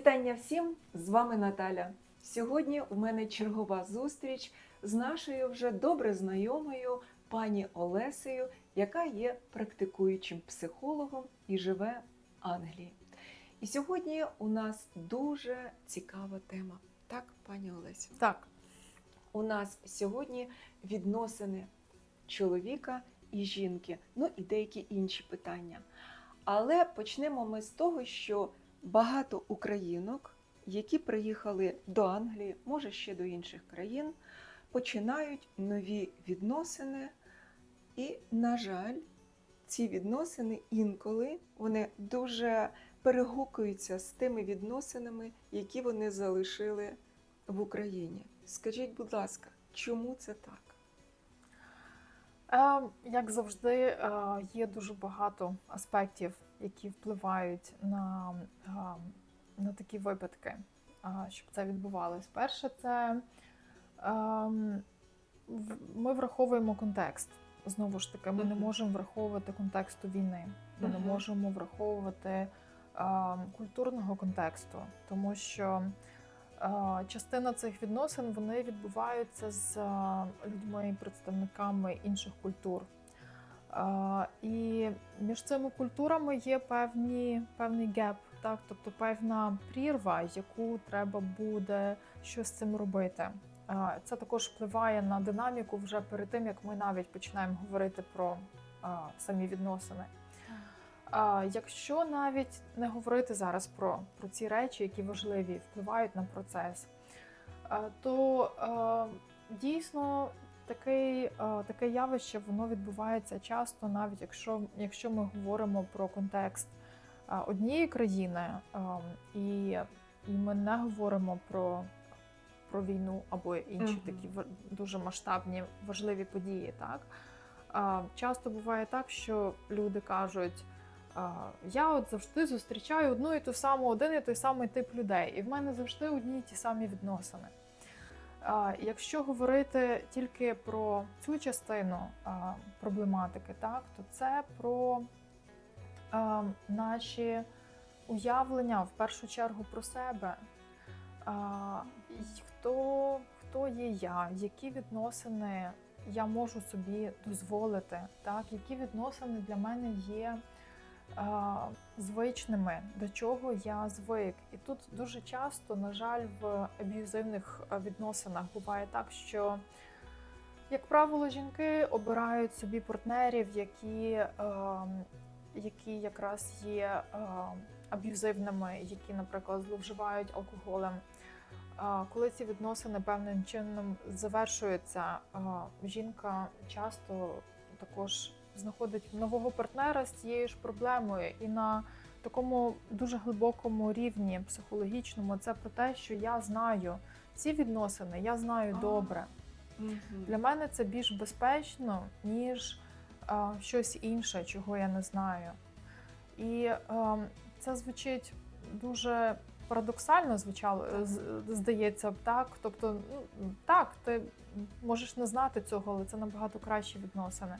Вітання всім! З вами Наталя. Сьогодні у мене чергова зустріч з нашою вже добре знайомою пані Олесею, яка є практикуючим психологом і живе в Англії. І сьогодні у нас дуже цікава тема. Так, пані Олесю? Так, У нас сьогодні відносини чоловіка і жінки, ну і деякі інші питання. Але почнемо ми з того, що багато українок, які приїхали до Англії, може ще до інших країн, починають нові відносини. І, на жаль, ці відносини інколи вони дуже перегукуються з тими відносинами, які вони залишили в Україні. Скажіть, будь ласка, чому це так? Е, як завжди, е, є дуже багато аспектів, які впливають на, е, на такі випадки, е, щоб це відбувалось. Перше, це е, в- ми враховуємо контекст. Знову ж таки, ми не можемо враховувати контексту війни, ми не можемо враховувати е, культурного контексту, тому що частина цих відносин вони відбуваються з людьми, представниками інших культур. І між цими культурами є певні, певний геп, так? тобто певна прірва, яку треба буде щось з цим робити. Це також впливає на динаміку вже перед тим, як ми навіть починаємо говорити про самі відносини. А, якщо навіть не говорити зараз про, про ці речі, які важливі, впливають на процес, а, то дійсно такий, таке явище воно відбувається часто, навіть якщо, якщо ми говоримо про контекст однієї країни, і, і ми не говоримо про, про війну або інші Мгм. такі ва- дуже масштабні важливі події. Так? Часто буває так, що люди кажуть. Я от завжди зустрічаю одну і ту саму, один і той самий тип людей, і в мене завжди одні і ті самі відносини. Якщо говорити тільки про цю частину проблематики, так, то це про наші уявлення в першу чергу про себе. Хто, хто є я, які відносини я можу собі дозволити, так, які відносини для мене є звичними, до чого я звик. І тут дуже часто, на жаль, в аб'юзивних відносинах буває так, що, як правило, жінки обирають собі партнерів, які, які якраз є аб'юзивними, які, наприклад, зловживають алкоголем. Коли ці відносини певним чином завершуються, жінка часто також знаходить нового партнера з цією ж проблемою, і на такому дуже глибокому рівні психологічному це про те, що я знаю ці відносини, я знаю А. добре. Для мене це більш безпечно, ніж а, щось інше, чого я не знаю. І ем, це звучить дуже парадоксально, звучало, здається, так. Тобто, ну, так, ти можеш не знати цього, але це набагато кращі відносини.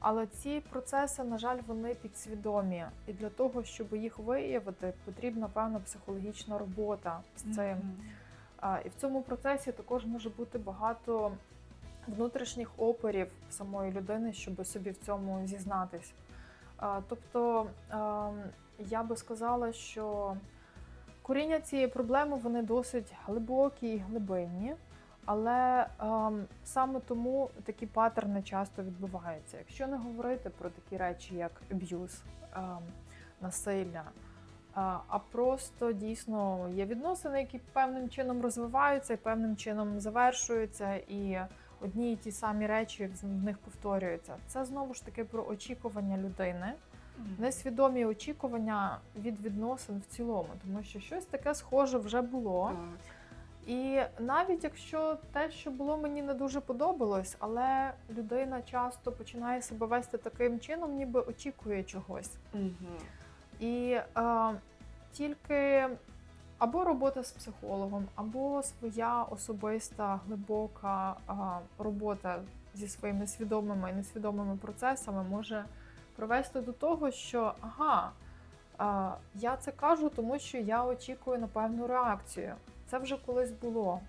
Але ці процеси, на жаль, вони підсвідомі. І для того, щоб їх виявити, потрібна певна психологічна робота з цим. Мгм. А, І в цьому процесі також може бути багато внутрішніх опорів самої людини, щоб собі в цьому зізнатись. Тобто ем, я би сказала, що коріння цієї проблеми вони досить глибокі і глибинні, але ем, саме тому такі паттерни часто відбуваються. Якщо не говорити про такі речі, як аб'юз, ем, насилля, а а просто дійсно є відносини, які певним чином розвиваються і певним чином завершуються, і одні і ті самі речі в них повторюються. Це знову ж таки про очікування людини, несвідомі очікування від відносин в цілому, тому що щось таке схоже вже було. Так. І навіть якщо те, що було мені не дуже подобалось, але людина часто починає себе вести таким чином, ніби очікує чогось. Мгм. І е, тільки або робота з психологом, або своя особиста глибока е, робота зі своїми свідомими і несвідомими процесами може привести до того, що ага, А, Я це кажу, тому що я очікую на певну реакцію. Це вже колись було.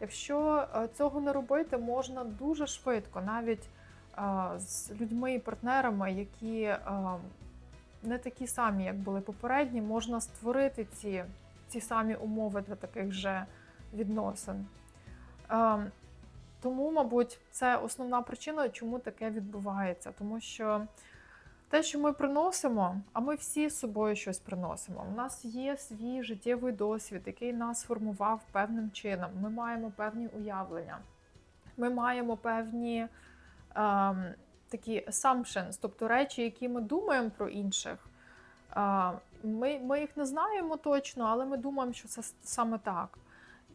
Якщо е, цього не робити, можна дуже швидко, навіть е, з людьми і партнерами, які е, не такі самі, як були попередні, можна створити ці, ці самі умови для таких же відносин. Тому, мабуть, це основна причина, чому таке відбувається. Тому що те, що ми приносимо, а ми всі з собою щось приносимо. У нас є свій життєвий досвід, який нас формував певним чином. Ми маємо певні уявлення, ми маємо певні ем, такі assumptions, тобто речі, які ми думаємо про інших. Е, ми, ми їх не знаємо точно, але ми думаємо, що це саме так.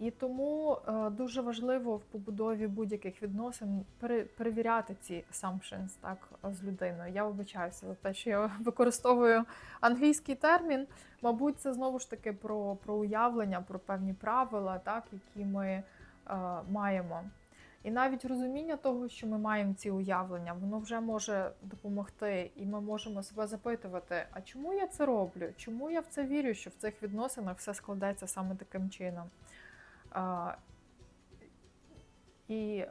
І тому е, дуже важливо в побудові будь-яких відносин пере, перевіряти ці assumptions так, з людиною. Я вибачаюся за те, що я використовую англійський термін. Мабуть, це знову ж таки про, про уявлення, про певні правила, так, які ми е, маємо. І навіть розуміння того, що ми маємо ці уявлення, воно вже може допомогти, і ми можемо себе запитувати: а чому я це роблю? Чому я в це вірю, що в цих відносинах все складеться саме таким чином? А, і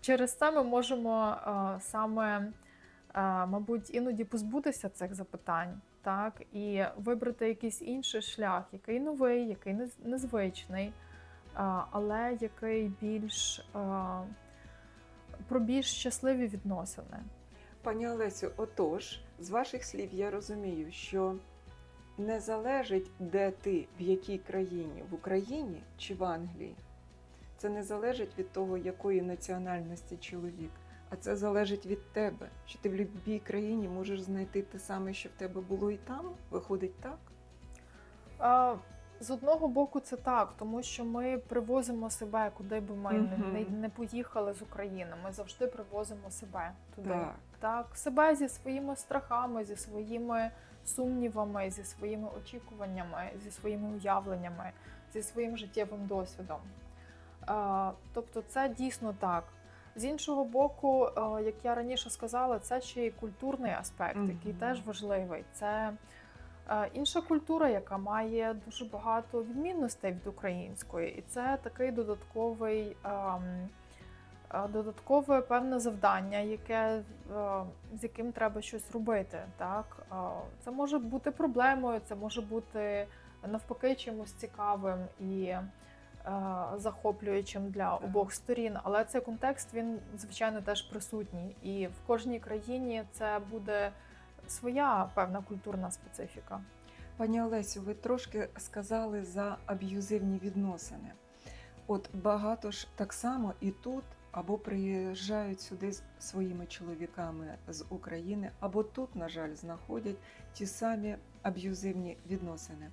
через це ми можемо а, саме, а, мабуть, іноді позбутися цих запитань, так, і вибрати якийсь інший шлях, який новий, який нез- незвичний, а, але який більш а, про більш щасливі відносини. Пані Олесю, отож, з ваших слів я розумію, що не залежить, де ти, в якій країні, в Україні чи в Англії. Це не залежить від того, якої національності чоловік, а це залежить від тебе, що ти в будь-якій країні можеш знайти те саме, що в тебе було і там. Виходить так? А, З одного боку, це так, тому що ми привозимо себе, куди би ми не- не, не поїхали з України. Ми завжди привозимо себе туди. Так. Так, себе зі своїми страхами, зі своїми сумнівами, зі своїми очікуваннями, зі своїми уявленнями, зі своїм життєвим досвідом. Тобто, це дійсно так. З іншого боку, е, як я раніше сказала, це ще й культурний аспект, який Мгм. теж важливий. Це е, інша культура, яка має дуже багато відмінностей від української, і це такий додатковий. ем, е, Додаткове певне завдання, яке, е, з яким треба щось робити. Так? Це може бути проблемою, це може бути навпаки чимось цікавим і е, захоплюючим для обох сторін. Але цей контекст він, звичайно, теж присутній. І в кожній країні це буде своя певна культурна специфіка. Пані Олесю, ви трошки сказали за аб'юзивні відносини. От багато ж так само і тут або приїжджають сюди з своїми чоловіками з України, або тут, на жаль, знаходять ті самі аб'юзивні відносини.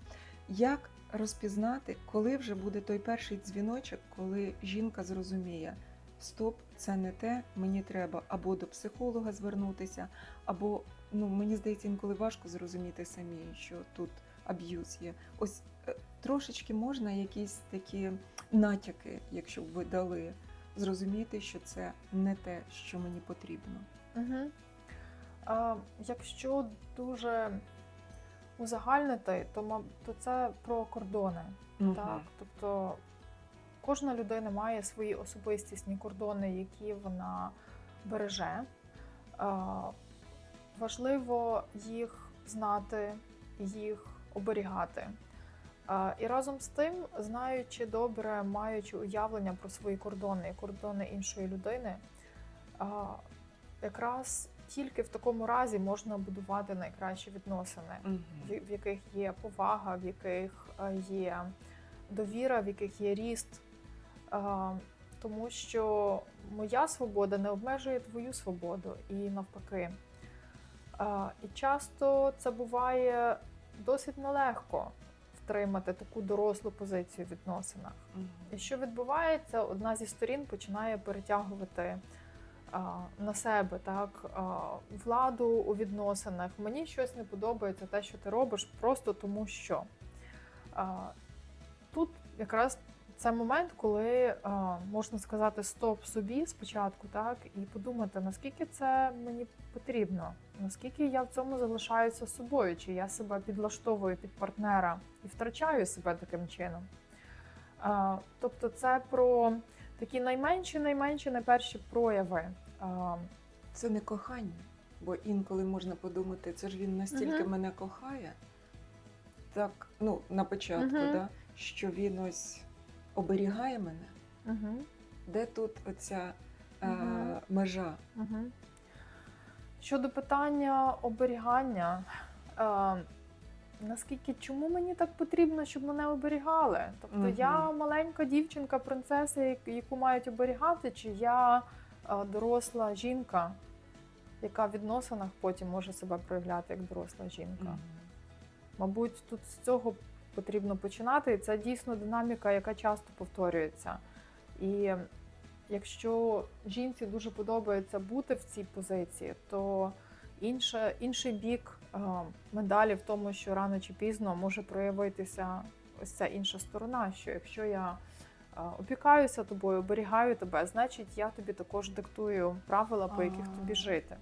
Як розпізнати, коли вже буде той перший дзвіночок, коли жінка зрозуміє, стоп, це не те, мені треба або до психолога звернутися, або ну мені здається, інколи важко зрозуміти самі, що тут аб'юз є. Ось е, трошечки можна якісь такі натяки, якщо б ви дали, зрозуміти, що це не те, що мені потрібно. Угу. А, якщо дуже узагальнити, то, то це про кордони. Так, тобто кожна людина має свої особистісні кордони, які вона береже. Е, Важливо їх знати, їх оберігати. І разом з тим, знаючи добре, маючи уявлення про свої кордони і кордони іншої людини, якраз тільки в такому разі можна будувати найкращі відносини в яких є повага, в яких е, є довіра, в яких є ріст. Тому що моя свобода не обмежує твою свободу і навпаки. І часто це буває досить нелегко втримати таку дорослу позицію в відносинах. Мгм. І що відбувається, одна зі сторін починає перетягувати а, на себе так а, владу у відносинах. Мені щось не подобається, те, що ти робиш, просто тому що. А, тут якраз це момент, коли е, можна сказати стоп собі спочатку, так, і подумати, наскільки це мені потрібно, наскільки я в цьому залишаюся собою, чи я себе підлаштовую під партнера і втрачаю себе таким чином. Е, тобто, це про такі найменші, найменші, найперші прояви. Е, Це не кохання, бо інколи можна подумати, це ж він настільки Мгм. мене кохає, так, ну, на початку, Мгм. да, що він ось оберігає мене. угу. Де тут оця е, Мгм. межа? Угу. Щодо питання оберігання, е, наскільки чому мені так потрібно, щоб мене оберігали? Тобто Мгм. я маленька дівчинка, принцеса, яку мають оберігати, чи я е, доросла жінка, яка в відносинах потім може себе проявляти як доросла жінка? Мгм. Мабуть, тут з цього потрібно починати. І це дійсно динаміка, яка часто повторюється. І якщо жінці дуже подобається бути в цій позиції, то інше, інший бік е, медалі в тому, що рано чи пізно може проявитися ось ця інша сторона. Що якщо я е, опікаюся тобою, оберігаю тебе, значить я тобі також диктую правила, по яких тобі жити.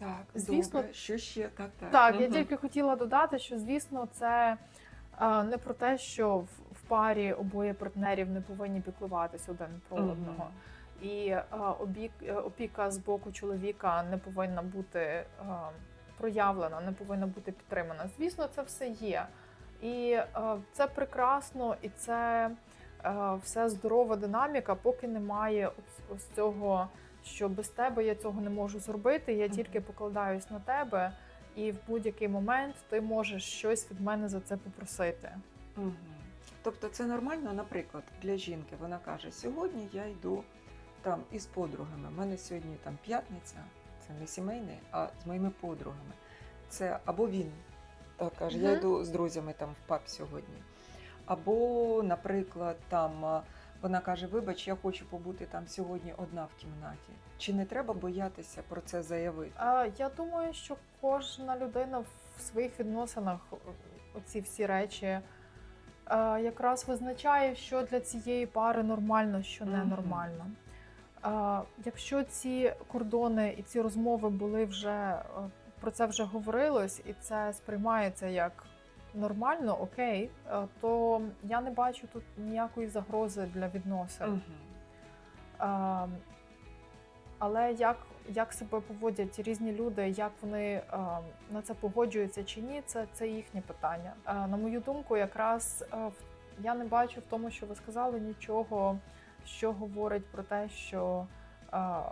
Так, Звісно- добре. Що ще? Так, так. Так, я тільки хотіла додати, що звісно, це е, не про те, що в, в парі обоє партнерів не повинні піклуватися один про Мгм. одного. І е, обік, е, опіка з боку чоловіка не повинна бути е, проявлена, не повинна бути підтримана. Звісно, це все є. І е, це прекрасно, і це е, все здорова динаміка, поки немає ось, ось цього, що без тебе я цього не можу зробити. Я тільки покладаюсь на тебе, і в будь-який момент ти можеш щось від мене за це попросити. Мгм. Тобто це нормально, наприклад, для жінки. Вона каже: сьогодні я йду там із подругами. У мене сьогодні там п'ятниця, це не сімейний, а з моїми подругами. Це або він так каже, я йду з друзями там в паб сьогодні. Або, наприклад, там вона каже: Вибач, я хочу побути там сьогодні одна в кімнаті. Чи не треба боятися про це заявити? Е, Я думаю, що кожна людина в своїх відносинах о- оці всі речі е, якраз визначає, що для цієї пари нормально, що ненормально. Е, Якщо ці кордони і ці розмови були вже е, про це вже говорилось, і це сприймається як нормально, окей, е, то я не бачу тут ніякої загрози для відносин. Мгм. А, але як, як себе поводять різні люди, як вони а, на це погоджуються чи ні, це, це їхнє питання. А, на мою думку, якраз я не бачу в тому, що ви сказали, нічого, що говорить про те, що а,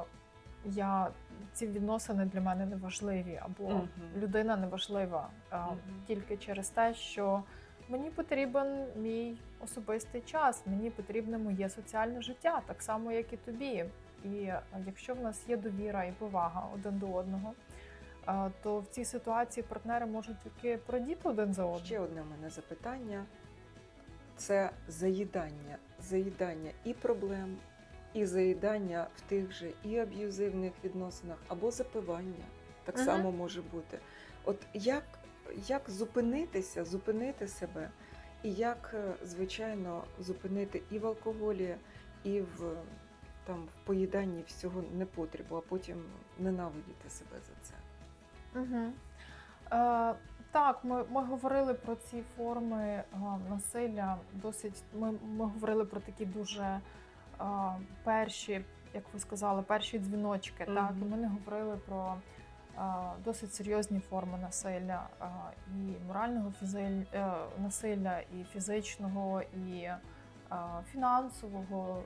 я, ці відносини для мене не важливі, або Мгм. людина не важлива а, Мгм. тільки через те, що мені потрібен мій особистий час, мені потрібне моє соціальне життя, так само, як і тобі. І е, якщо в нас є довіра і повага один до одного, е, то в цій ситуації партнери можуть тільки прадіти один за одним. Ще одне в мене запитання: це заїдання, заїдання і проблем, і заїдання в тих же і аб'юзивних відносинах, або запивання так Мгм. само може бути. От як, як зупинитися, зупинити себе, і як, е, звичайно, зупинити і в алкоголі, і в там в поїданні всього непотребу, а потім ненавидіти себе за це. Угу. Е, так, ми, ми говорили про ці форми е, насилля. Досить ми, ми говорили про такі дуже перші, як ви сказали, перші дзвіночки. Так, Мгм. і ми не говорили про досить серйозні форми насилля, і морального фізиль, е, насилля, і фізичного, і фінансового.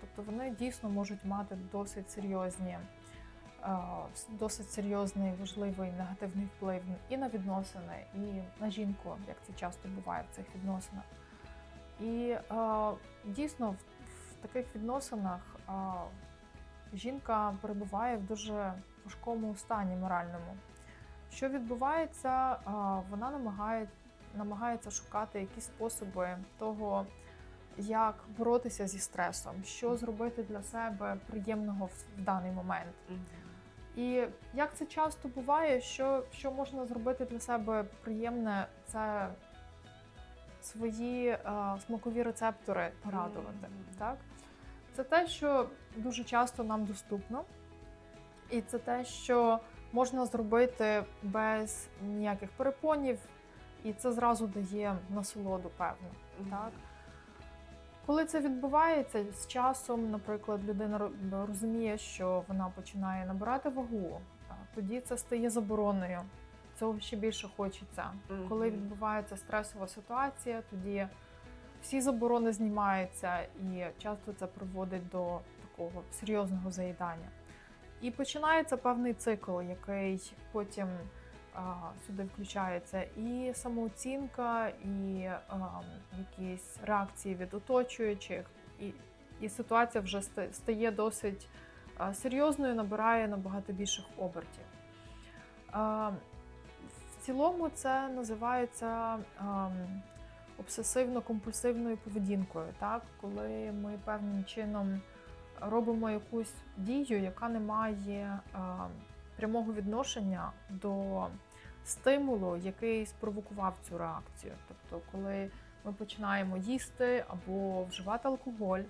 Тобто вони дійсно можуть мати досить серйозні досить серйозний, важливий негативний вплив і на відносини, і на жінку, як це часто буває в цих відносинах. І е, дійсно таких відносинах жінка перебуває в дуже важкому стані моральному. Що відбувається, вона намагає, намагається шукати якісь способи того, як боротися зі стресом, що зробити для себе приємного в, даний момент. І як це часто буває, що, що можна зробити для себе приємне, це свої е, смакові рецептори порадувати. Мгм. Так? Це те, що дуже часто нам доступно, і це те, що можна зробити без ніяких перепонів, і це зразу дає насолоду, певно. Так? Коли це відбувається з часом, наприклад, людина розуміє, що вона починає набирати вагу, тоді це стає забороною. Цього ще більше хочеться. Коли відбувається стресова ситуація, тоді всі заборони знімаються, і часто це приводить до такого серйозного заїдання. І починається певний цикл, який потім а, сюди включається і самооцінка, і а, якісь реакції від оточуючих, і, і ситуація вже стає досить серйозною, набирає набагато більших обертів. А, в цілому це називається обсесивно-компульсивною поведінкою, так? коли ми певним чином робимо якусь дію, яка не має ам, прямого відношення до стимулу, який спровокував цю реакцію. Тобто, коли ми починаємо їсти або вживати алкоголь,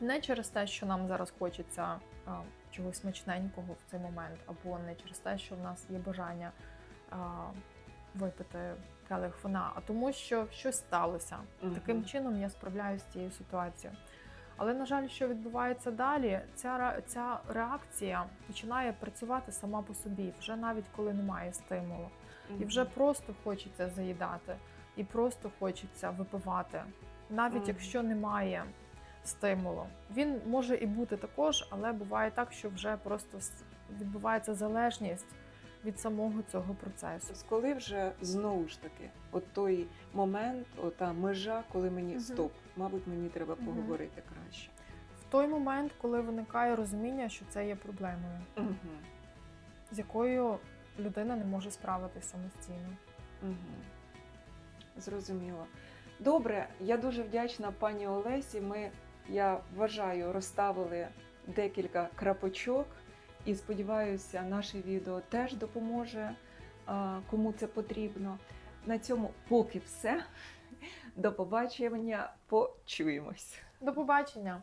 не через те, що нам зараз хочеться а, чогось смачненького в цей момент, або не через те, що в нас є бажання а, випити келих вина, а тому, що щось сталося. Мгм. Таким чином я справляюся з цією ситуацією. Але, на жаль, що відбувається далі, ця, ця реакція починає працювати сама по собі, вже навіть коли немає стимулу. І вже просто хочеться заїдати, і просто хочеться випивати, навіть Мгм. якщо немає стимулу. Він може і бути також, але буває так, що вже просто відбувається залежність від самого цього процесу. Тобто, коли вже знову ж таки, от той момент, ота межа, коли мені Мгм. стоп, мабуть, мені треба Мгм. поговорити краще. В той момент, коли виникає розуміння, що це є проблемою, Угу. з якою людина не може справитись самостійно. Угу. Зрозуміло. Добре, я дуже вдячна пані Олесі. Ми, я вважаю, розставили декілька крапочок і сподіваюся, наше відео теж допоможе кому це потрібно. На цьому поки все. До побачення, почуємось. До побачення!